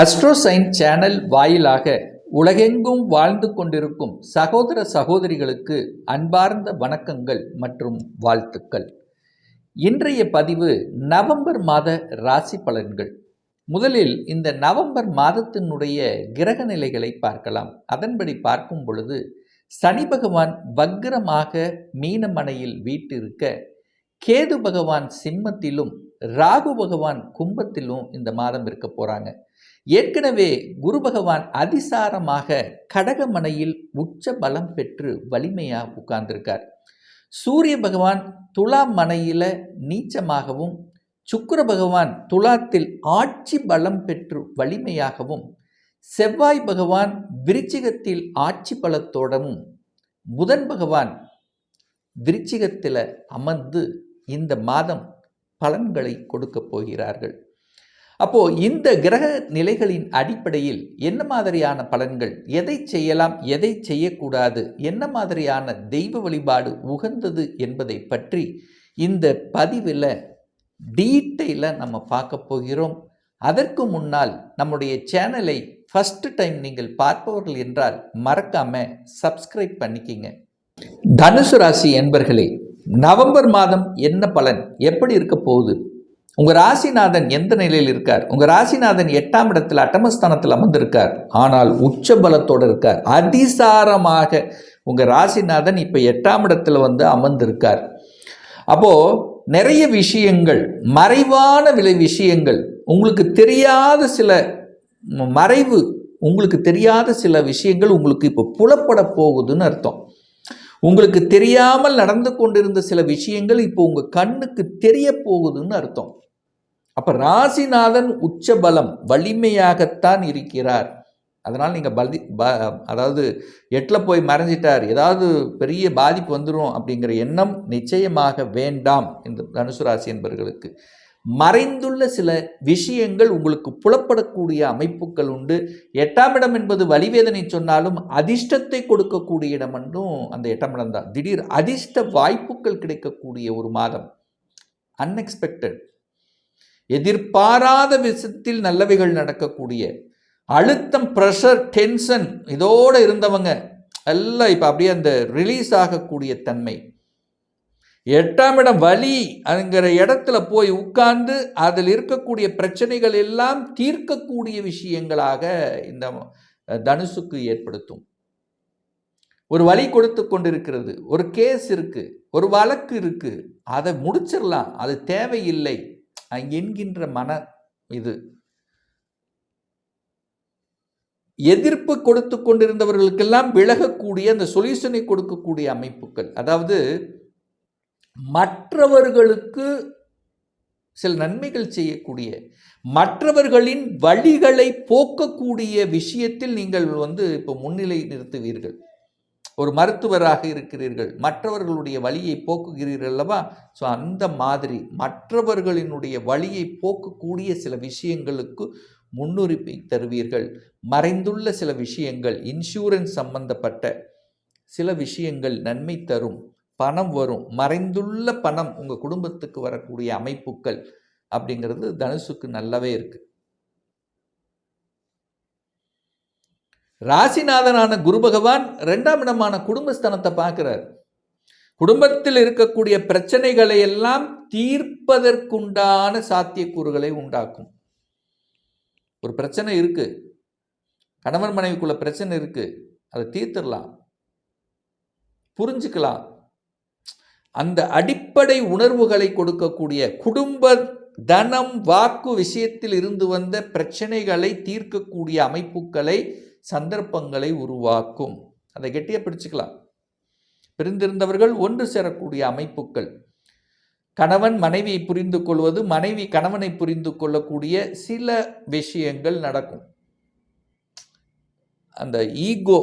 அஸ்ட்ரோசைன் channel வாயிலாக உலகெங்கும் வாழ்ந்து கொண்டிருக்கும் சகோதர சகோதரிகளுக்கு அன்பார்ந்த வணக்கங்கள் மற்றும் வாழ்த்துக்கள். இன்றைய பதிவு நவம்பர் மாத ராசி பலன்கள். முதலில் இந்த நவம்பர் மாதத்தினுடைய கிரக நிலைகளை பார்க்கலாம். அதன்படி பார்க்கும் பொழுது சனி பகவான் வக்ரமாக மீனமனையில் வீட்டிருக்க கேது பகவான் சிம்மத்திலும் ராகு பகவான் கும்பத்திலும் இந்த மாதம் இருக்க போகிறாங்க ஏற்கனவே குரு பகவான் அதிசாரமாக கடகமனையில் உச்ச பலம் பெற்று வலிமையாக உட்கார்ந்திருக்கார். சூரிய பகவான் துலாம் மனையில் நீச்சமாகவும் சுக்கர பகவான் துலாத்தில் ஆட்சி பலம் பெற்று வலிமையாகவும் செவ்வாய் பகவான் விருச்சிகத்தில் ஆட்சி பலத்தோடவும் புதன் பகவான் விருச்சிகத்தில் அமர்ந்து இந்த மாதம் பலன்களை கொடுக்கப் போகிறார்கள். அப்போ இந்த கிரக நிலைகளின் அடிப்படையில் என்ன மாதிரியான பலன்கள் எதை செய்யலாம் எதை செய்யக்கூடாது என்ன மாதிரியான தெய்வ வழிபாடு உகந்தது என்பதை பற்றி இந்த பதிவில் டீட்டெயிலாக நம்ம பார்க்க போகிறோம். அதற்கு முன்னால் நம்முடைய சேனலை ஃபஸ்ட்டு டைம் நீங்கள் பார்ப்பவர்கள் என்றால் மறக்காம சப்ஸ்கிரைப் பண்ணிக்கிங்க. தனுசு ராசி என்பர்களே நவம்பர் மாதம் என்ன பலன்? எப்படி இருக்க போகுது? உங்கள் ராசிநாதன் எந்த நிலையில் இருக்கார்? உங்கள் ராசிநாதன் எட்டாம் இடத்தில் அட்டமஸ்தானத்தில் அமர்ந்திருக்கார். ஆனால் உச்ச பலத்தோடு இருக்கார். அதிசாரமாக உங்கள் ராசிநாதன் இப்போ எட்டாம் இடத்துல வந்து அமர்ந்திருக்கார். அப்போது நிறைய விஷயங்கள் மறைவான விலை விஷயங்கள் உங்களுக்கு தெரியாத சில மறைவு உங்களுக்கு தெரியாத சில விஷயங்கள் உங்களுக்கு இப்போ புலப்பட போகுதுன்னு அர்த்தம். உங்களுக்கு தெரியாமல் நடந்து கொண்டிருந்த சில விஷயங்கள் இப்போ உங்கள் கண்ணுக்கு தெரிய போகுதுன்னு அர்த்தம். அப்போ ராசிநாதன் உச்ச பலம் வலிமையாகத்தான் இருக்கிறார். அதனால் நீங்கள் பலதி ப அதாவது எட்டில் போய் மறைஞ்சிட்டார். ஏதாவது பெரிய பாதிப்பு வந்துடும் அப்படிங்கிற எண்ணம் நிச்சயமாக வேண்டாம் இந்த தனுசு ராசி என்பவர்களுக்கு மறைந்துள்ள சில விஷயங்கள் உங்களுக்கு புலப்படக்கூடிய அமைப்புகள் உண்டு. எட்டாம் இடம் என்பது வலிவேதனை சொன்னாலும் அதிர்ஷ்டத்தை கொடுக்கக்கூடிய இடம் என்றும் அந்த எட்டாம் இடம் தான். திடீர் அதிர்ஷ்ட வாய்ப்புகள் கிடைக்கக்கூடிய ஒரு மாதம். அன்எக்ஸ்பெக்டட் எதிர்பாராத விஷயத்தில் நல்லவைகள் நடக்கக்கூடிய. அழுத்தம் ப்ரெஷர் டென்ஷன் இதோடு இருந்தவங்க எல்லாம் இப்போ அப்படியே அந்த ரிலீஸ் ஆகக்கூடிய தன்மை. எட்டாம் இடம் வலி அங்கிற இடத்துல போய் உட்கார்ந்து அதில் இருக்கக்கூடிய பிரச்சனைகள் எல்லாம் தீர்க்கக்கூடிய விஷயங்களாக இந்த தனுசுக்கு ஏற்படுத்தும். ஒரு வழி கொடுத்து கொண்டிருக்கிறது ஒரு கேஸ் இருக்கு ஒரு வழக்கு இருக்கு அதை முடிச்சிடலாம் அது தேவையில்லை என்கின்ற மன இது. எதிர்ப்பு கொடுத்து கொண்டிருந்தவர்களுக்கெல்லாம் விலகக்கூடிய அந்த சொல்யூஷனை கொடுக்கக்கூடிய அமைப்புகள் அதாவது மற்றவர்களுக்கு சில நன்மைகள் செய்யக்கூடிய மற்றவர்களின் வழிகளை போக்கக்கூடிய விஷயத்தில் நீங்கள் வந்து இப்போ முன்னிலை நிறுத்துவீர்கள். ஒரு மருத்துவராக இருக்கிறீர்கள் மற்றவர்களுடைய வழியை போக்குகிறீர்கள் அல்லவா? ஸோ அந்த மாதிரி மற்றவர்களினுடைய வழியை போக்கக்கூடிய சில விஷயங்களுக்கு முன்னுரிமை தருவீர்கள். மறைந்துள்ள சில விஷயங்கள் இன்சூரன்ஸ் சம்பந்தப்பட்ட சில விஷயங்கள் நன்மை தரும். பணம் வரும். மறைந்துள்ள பணம் உங்கள் குடும்பத்துக்கு வரக்கூடிய அமைப்புகள் அப்படிங்கிறது தனுசுக்கு நல்லாவே இருக்கு. ராசிநாதனான குரு பகவான் ரெண்டாம் இடமான குடும்பஸ்தானத்தை பார்க்கிறார். குடும்பத்தில் இருக்கக்கூடிய பிரச்சனைகளை எல்லாம் தீர்ப்பதற்குண்டான சாத்தியக்கூறுகளை உண்டாக்கும். ஒரு பிரச்சனை இருக்கு. கணவன் மனைவிக்குள்ள பிரச்சனை இருக்கு. அதை தீர்த்துடலாம். புரிஞ்சுக்கலாம். அந்த அடிப்படை உணர்வுகளை கொடுக்கக்கூடிய குடும்ப தனம் வாக்கு விஷயத்தில் இருந்து வந்த பிரச்சனைகளை தீர்க்கக்கூடிய அமைப்புகளை சந்தர்ப்பங்களை உருவாக்கும். அதை கெட்டியாக பிடிச்சுக்கலாம் பிரிந்திருந்தவர்கள் ஒன்று சேரக்கூடிய அமைப்புகள். கணவன் மனைவியை புரிந்து கொள்வது மனைவி கணவனை புரிந்து கொள்ளக்கூடிய சில விஷயங்கள் நடக்கும். அந்த ஈகோ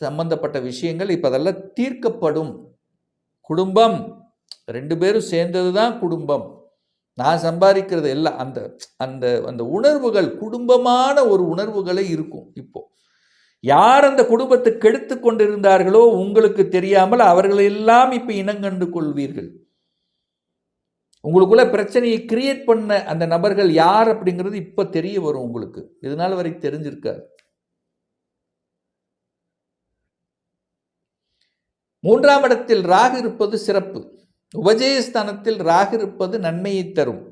சம்பந்தப்பட்ட விஷயங்கள் இப்போ அதெல்லாம் தீர்க்கப்படும். குடும்பம். ரெண்டு பேரும் சேர்ந்தது தான் குடும்பம். நான் சம்பாதிக்கிறது எல்லாம் அந்த அந்த அந்த உணர்வுகள் குடும்பமான ஒரு உணர்வுகளை இருக்கும் இப்போ. யார் அந்த குடும்பத்தை கெடுத்து கொண்டிருந்தார்களோ உங்களுக்கு தெரியாமல் அவர்களெல்லாம் இப்போ இனங்கண்டு கொள்வீர்கள். உங்களுக்குள்ள பிரச்சனையை கிரியேட் பண்ண அந்த நபர்கள் யார் அப்படிங்கிறது இப்போ தெரிய வரும் உங்களுக்கு. இதனால் வரைக்கும் தெரிஞ்சிருக்காது மூன்றாம் இடத்தில் ராகு இருப்பது சிறப்பு. உபஜயஸ்தானத்தில் ராகு இருப்பது நன்மையை தரும்.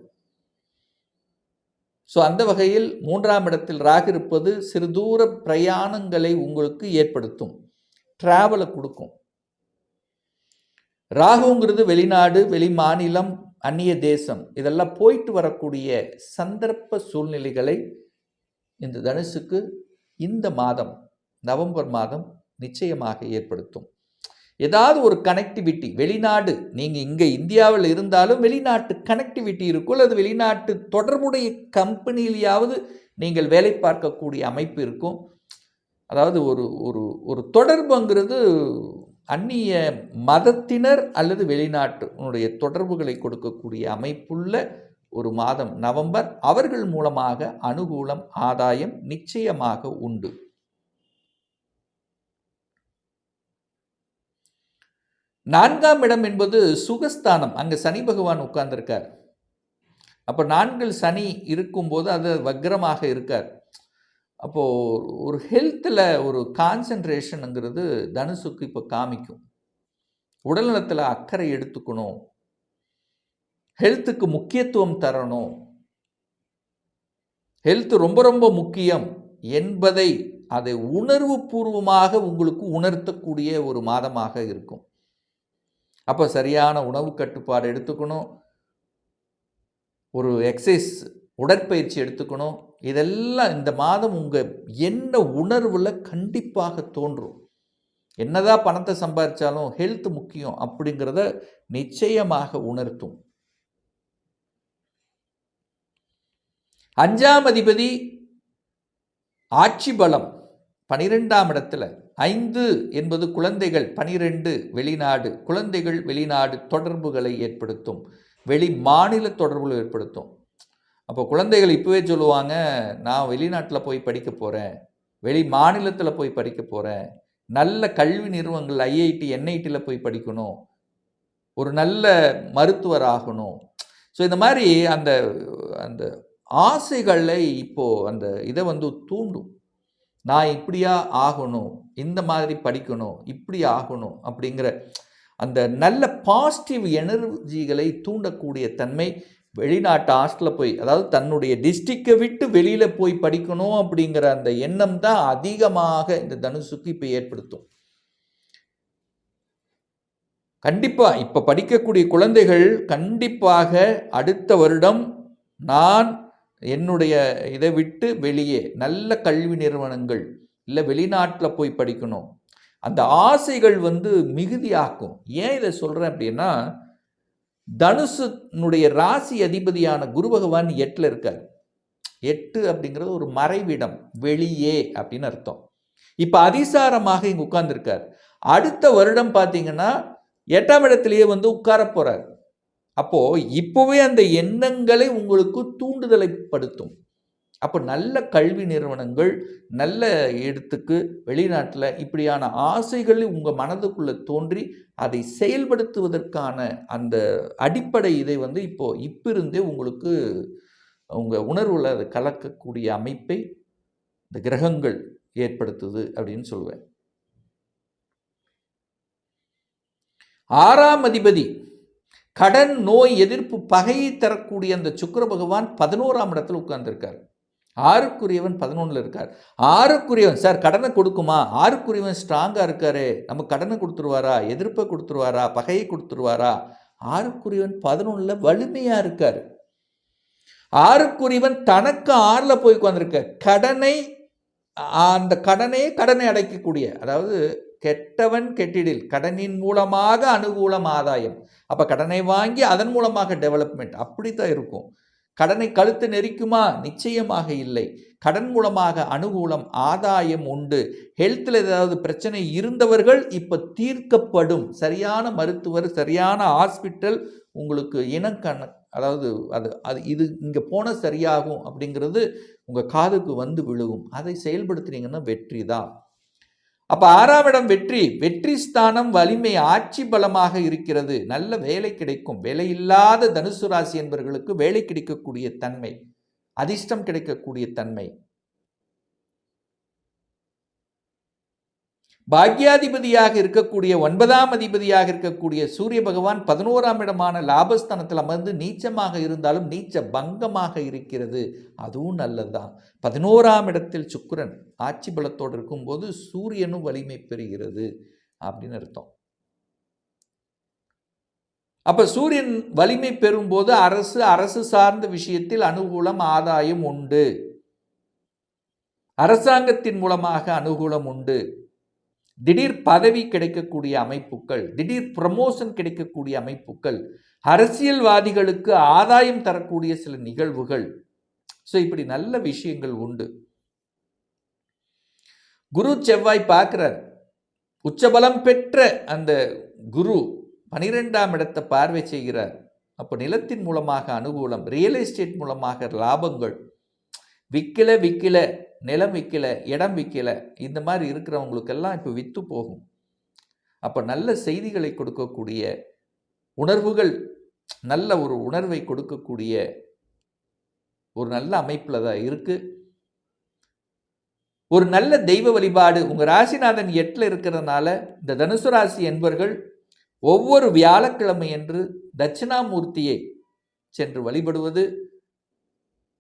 ஸோ அந்த வகையில் மூன்றாம் இடத்தில் ராகு இருப்பது சிறு தூர பிரயாணங்களை உங்களுக்கு ஏற்படுத்தும். டிராவலை கொடுக்கும். ராகுங்கிறது வெளிநாடு வெளி மாநிலம் அந்நிய தேசம். இதெல்லாம் போயிட்டு வரக்கூடிய சந்தர்ப்ப சூழ்நிலைகளை இந்த தனுசுக்கு இந்த மாதம் நவம்பர் மாதம் நிச்சயமாக ஏற்படுத்தும். ஏதாவது ஒரு கனெக்டிவிட்டி வெளிநாடு நீங்கள் இங்கே இந்தியாவில் இருந்தாலும் வெளிநாட்டு கனெக்டிவிட்டி இருக்கும் அல்லது வெளிநாட்டு தொடர்புடைய கம்பெனியிலையாவது நீங்கள் வேலை பார்க்கக்கூடிய அமைப்பு இருக்கும். அதாவது ஒரு ஒரு ஒரு தொடர்புங்கிறது அந்நிய மதத்தினர் அல்லது வெளிநாட்டினுடைய தொடர்புகளை கொடுக்கக்கூடிய அமைப்புள்ள ஒரு மாதம் நவம்பர் அவர்கள் மூலமாக அனுகூலம் ஆதாயம் நிச்சயமாக உண்டு. நான்காம் இடம் என்பது சுகஸ்தானம். அங்கே சனி பகவான் உட்கார்ந்துருக்கார். அப்போ நான்கில் சனி இருக்கும்போது அது வக்ரமாக இருக்கார். அப்போது ஒரு ஹெல்த்தில் ஒரு கான்சன்ட்ரேஷனுங்கிறது தனுசுக்கு இப்போ காமிக்கும். உடல்நலத்தில் அக்கறை எடுத்துக்கணும். ஹெல்த்துக்கு முக்கியத்துவம் தரணும். ஹெல்த் ரொம்ப ரொம்ப முக்கியம் என்பதை அதை உணர்வு பூர்வமாக உங்களுக்கு உணர்த்தக்கூடிய ஒரு மாதமாக இருக்கும். அப்போ சரியான உணவு கட்டுப்பாடு எடுத்துக்கணும். ஒரு எக்ஸசைஸ் உடற்பயிற்சி எடுத்துக்கணும். இதெல்லாம் இந்த மாதம் உங்கள் என்ன உணர்வில் கண்டிப்பாக தோன்றும். என்னதான் பணத்தை சம்பாதிச்சாலும் ஹெல்த் முக்கியம் அப்படிங்கிறத நிச்சயமாக உணர்த்தும். அஞ்சாம் அதிபதி ஆட்சி பலம் பனிரெண்டாம் இடத்துல ஐந்து என்பது குழந்தைகள் பனிரெண்டு வெளிநாடு குழந்தைகள் வெளிநாடு தொடர்புகளை ஏற்படுத்தும். வெளி மாநில தொடர்புகளை ஏற்படுத்தும். அப்போ குழந்தைகள் இப்போவே சொல்லுவாங்க நான் வெளிநாட்டில் போய் படிக்க போகிறேன் வெளி மாநிலத்தில் போய் படிக்க போகிறேன் நல்ல கல்வி நிறுவனங்கள் ஐஐடி என்ஐடியில் போய் படிக்கணும். ஒரு நல்ல மருத்துவர் ஆகணும். ஸோ இந்த மாதிரி அந்த அந்த ஆசைகளை இப்போது அந்த இதை வந்து தூண்டும். நான் இப்படியா ஆகணும் இந்த மாதிரி படிக்கணும் இப்படி ஆகணும் அப்படிங்கிற அந்த நல்ல பாசிட்டிவ் எனர்ஜிகளை தூண்டக்கூடிய தன்மை வெளிநாட்டு ஹாஸ்டலில் போய் அதாவது தன்னுடைய டிஸ்ட்ரிக்டை விட்டு வெளியில் போய் படிக்கணும் அப்படிங்கிற அந்த எண்ணம் தான் அதிகமாக இந்த தனுசுக்கு இப்போ ஏற்படுத்தும். கண்டிப்பாக இப்போ படிக்கக்கூடிய குழந்தைகள் கண்டிப்பாக அடுத்த வருடம் நான் என்னுடைய இதை விட்டு வெளியே நல்ல கல்வி நிறுவனங்கள் இல்லை வெளிநாட்டில் போய் படிக்கணும். அந்த ஆசைகள் வந்து மிகுதியாக்கும். ஏன் இதை சொல்கிறேன் அப்படின்னா தனுசுனுடைய ராசி அதிபதியான குரு பகவான் எட்டில் இருக்கார். எட்டு அப்படிங்கிறது ஒரு மறைவிடம் வெளியே அப்படின்னு அர்த்தம். இப்போ அதிசாரமாக இங்கே உட்கார்ந்துருக்கார். அடுத்த வருடம் பார்த்தீங்கன்னா எட்டாம் இடத்துலையே வந்து உட்கார போகிறார் அப்போது இப்போவே அந்த எண்ணங்களை உங்களுக்கு தூண்டுதலை படுத்தும் அப்போ நல்ல கல்வி நிறுவனங்கள் நல்ல இடத்துக்கு வெளிநாட்டில் இப்படியான ஆசைகள் உங்கள் மனதுக்குள்ளே தோன்றி அதை செயல்படுத்துவதற்கான அந்த அடிப்படை இதை வந்து இப்போது இப்பிருந்தே உங்களுக்கு உங்கள் உணர்வில் அதை கலக்கக்கூடிய அமைப்பை இந்த கிரகங்கள் ஏற்படுத்துது அப்படின்னு சொல்லுவேன் ஆறாம் அதிபதி கடன் நோய் எதிர்ப்பு பகையை தரக்கூடிய அந்த சுக்கர பகவான் பதினோராம் இடத்துல உட்கார்ந்துருக்கார். ஆறுக்குரியவன் பதினொன்றில் இருக்கார். ஆறுக்குரியவன் சார் கடனை கொடுக்குமா? ஆறுக்குரியவன் ஸ்ட்ராங்காக இருக்காரு. நம்ம கடனை கொடுத்துருவாரா? எதிர்ப்பை கொடுத்துருவாரா? பகையை கொடுத்துருவாரா? ஆறுக்குரியவன் பதினொன்றில் வலிமையாக இருக்கார். ஆறுக்குரியவன் தனக்கு ஆறில் போய் உட்காந்துருக்க கடனை அந்த கடனே கடனை அடைக்கக்கூடிய அதாவது கெட்டவன் கெட்டிடில் கடனின் மூலமாக அனுகூலம் ஆதாயம். அப்போ கடனை வாங்கி அதன் மூலமாக டெவலப்மெண்ட் அப்படி தான் இருக்கும். கடனை கழுத்து நெரிக்குமா? நிச்சயமாக இல்லை. கடன் மூலமாக அனுகூலம் ஆதாயம் உண்டு. ஹெல்த்தில் ஏதாவது பிரச்சனை இருந்தவர்கள் இப்போ தீர்க்கப்படும். சரியான மருத்துவர் சரியான ஹாஸ்பிட்டல் உங்களுக்கு இனக்கண அதாவது அது அது இது இங்கே போன சரியாகும் அப்படிங்கிறது உங்கள் காதுக்கு வந்து விழுகும். அதை செயல்படுத்துனீங்கன்னா வெற்றி தான் அப்போ ஆறாம் இடம் வெற்றி வெற்றி ஸ்தானம் வலிமை ஆட்சி பலமாக இருக்கிறது. நல்ல வேலை கிடைக்கும். வேலை இல்லாத தனுசு ராசி என்பவர்களுக்கு வேலை கிடைக்கக்கூடிய தன்மை அதிர்ஷ்டம் கிடைக்கக்கூடிய தன்மை. பாக்யாதிபதியாக இருக்கக்கூடிய ஒன்பதாம் அதிபதியாக இருக்கக்கூடிய சூரிய பகவான் பதினோராம் இடமான லாபஸ்தானத்தில் அமர்ந்து நீச்சமாக இருந்தாலும் நீச்ச பங்கமாக இருக்கிறது. அதுவும் நல்லதுதான். பதினோராம் இடத்தில் சுக்கிரன் ஆட்சி பலத்தோடு இருக்கும்போது சூரியனும் வலிமை பெறுகிறது அப்படின்னு அர்த்தம். அப்ப சூரியன் வலிமை பெறும்போது அரசு அரசு சார்ந்த விஷயத்தில் அனுகூலம் ஆதாயம் உண்டு. அரசாங்கத்தின் மூலமாக அனுகூலம் உண்டு. திடீர் பதவி கிடைக்கக்கூடிய அமைப்புகள் திடீர் ப்ரமோஷன் கிடைக்கக்கூடிய அமைப்புகள் அரசியல்வாதிகளுக்கு ஆதாயம் தரக்கூடிய சில நிகழ்வுகள். ஸோ இப்படி நல்ல விஷயங்கள் உண்டு. குரு செவ்வாய் பார்க்கிறார். உச்சபலம் பெற்ற அந்த குரு பனிரெண்டாம் இடத்தை பார்வை செய்கிறார். அப்போ நிலத்தின் மூலமாக அனுகூலம் ரியல் எஸ்டேட் மூலமாக லாபங்கள். விற்கல விற்கல நிலம் விற்கல இடம் விற்கல இந்த மாதிரி இருக்கிறவங்களுக்கெல்லாம் இப்போ விற்று போகும். அப்போ நல்ல செய்திகளை கொடுக்கக்கூடிய உணர்வுகள் நல்ல ஒரு உணர்வை கொடுக்கக்கூடிய ஒரு நல்ல அமைப்பில் தான் இருக்குது ஒரு நல்ல தெய்வ வழிபாடு உங்கள் ராசிநாதன் எட்டில் இருக்கிறதுனால இந்த தனுசு ராசி என்பர்கள் ஒவ்வொரு வியாழக்கிழமை என்று தட்சிணாமூர்த்தியை சென்று வழிபடுவது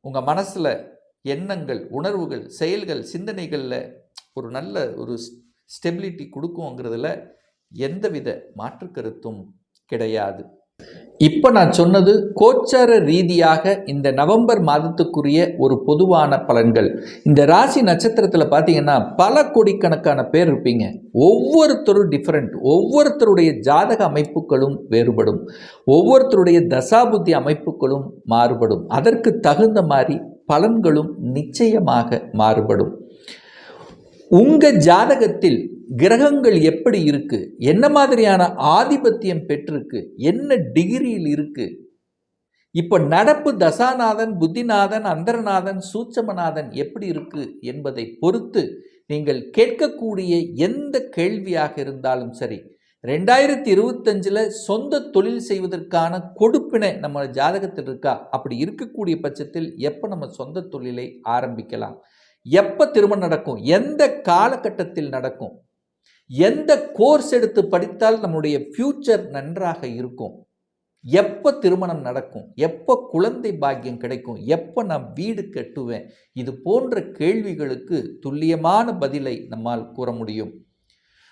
உங்கள் மனசில் எண்ணங்கள் உணர்வுகள் செயல்கள் சிந்தனைகளில் ஒரு நல்ல ஒரு ஸ்டெபிலிட்டி கொடுக்குங்கிறதுல எந்தவித மாற்று கருத்தும் கிடையாது. இப்போ நான் சொன்னது கோச்சார ரீதியாக இந்த நவம்பர் மாதத்துக்குரிய ஒரு பொதுவான பலன்கள். இந்த ராசி நட்சத்திரத்தில் பார்த்தீங்கன்னா பல கோடிக்கணக்கான பேர் இருப்பீங்க. ஒவ்வொருத்தரும் டிஃப்ரெண்ட் ஒவ்வொருத்தருடைய ஜாதக அமைப்புகளும் வேறுபடும். ஒவ்வொருத்தருடைய தசாபுத்தி அமைப்புகளும் மாறுபடும். அதற்கு தகுந்த மாதிரி பலன்களும் நிச்சயமாக மாறுபடும். உங்கள் ஜாதகத்தில் கிரகங்கள் எப்படி இருக்குது என்ன மாதிரியான ஆதிபத்தியம் பெற்றிருக்கு? என்ன டிகிரியில் இருக்குது இப்போ நடப்பு தசாநாதன் புத்திநாதன் அந்தரநாதன் சூட்சமநாதன் எப்படி இருக்கு என்பதை பொறுத்து நீங்கள் கேட்கக்கூடிய எந்த கேள்வியாக இருந்தாலும் சரி ரெண்டாயிரத்தி இருபத்தஞ்சில் சொந்த தொழில் செய்வதற்கான கொடுப்பினை நம்ம ஜாதகத்தில் இருக்கா? அப்படி இருக்கக்கூடிய பட்சத்தில் எப்போ நம்ம சொந்த தொழிலை ஆரம்பிக்கலாம்? எப்போ திருமணம் நடக்கும்? எந்த காலகட்டத்தில் நடக்கும்? எந்த கோர்ஸ் எடுத்து படித்தால் நம்முடைய ஃப்யூச்சர் நன்றாக இருக்கும்? எப்போ திருமணம் நடக்கும்? எப்போ குழந்தை பாக்கியம் கிடைக்கும்? எப்போ நான் வீடு கட்டுவேன்? இது போன்ற கேள்விகளுக்கு துல்லியமான பதிலை நம்மால் கூற முடியும்.